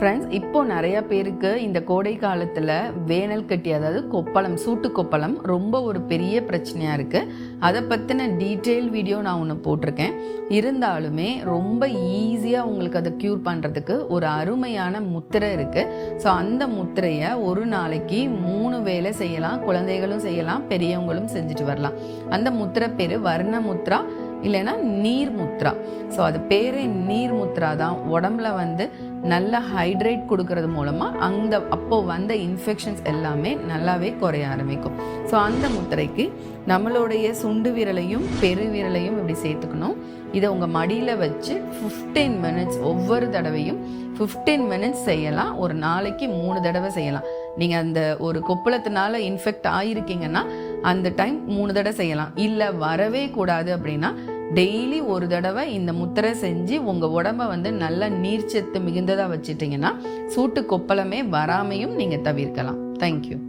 Friends இப்போ நிறைய பேருக்கு இந்த கோடை காலத்தில் வேனல் கட்டி அதாவது கொப்பளம் சூட்டு கொப்பளம் ரொம்ப ஒரு பெரிய பிரச்சனையாக இருக்குது அதை பற்றின டீட்டெயில் வீடியோ நான் ஒன்று போட்டிருக்கேன். இருந்தாலுமே ரொம்ப ஈஸியாக உங்களுக்கு அதை க்யூர் பண்ணுறதுக்கு ஒரு அருமையான முத்திரை இருக்குது ஸோ அந்த முத்திரையை ஒரு நாளைக்கு மூணு வேளை செய்யலாம். குழந்தைகளும் செய்யலாம் பெரியவங்களும் செஞ்சுட்டு வரலாம். அந்த முத்திரை பேர் வர்ண முத்ரா. இல்லைன்னா நீர் முத்ரா. ஸோ அது பேரே நீர் முத்ரா தான். உடம்புல வந்து நல்ல ஹைட்ரேட் கொடுக்கறது மூலமாக அந்த அப்போது வந்த இன்ஃபெக்ஷன்ஸ் எல்லாமே நல்லாவே குறைய ஆரம்பிக்கும். ஸோ அந்த முத்திரைக்கு நம்மளுடைய சுண்டு விரலையும் பெரு விரலையும் இப்படி சேர்த்துக்கணும். இதை உங்கள் மடியில் வச்சு ஃபிஃப்டீன் மினிட்ஸ் ஒவ்வொரு தடவையும் ஃபிஃப்டீன் மினிட்ஸ் செய்யலாம். ஒரு நாளைக்கு மூணு தடவை செய்யலாம். நீங்கள் அந்த ஒரு கொப்பளத்தினால இன்ஃபெக்ட் ஆகிருக்கீங்கன்னா அந்த டைம் மூணு தடவை செய்யலாம். இல்லை வரவே கூடாது அப்படின்னா டெய்லி ஒரு தடவை இந்த முத்திரை செஞ்சு உங்கள் உடம்ப வந்து நல்ல நீர்ச்சத்து மிகுந்ததாக வச்சுட்டிங்கன்னா சூட்டு கொப்பளமே வராமையும் நீங்கள் தவிர்க்கலாம். தேங்க்யூ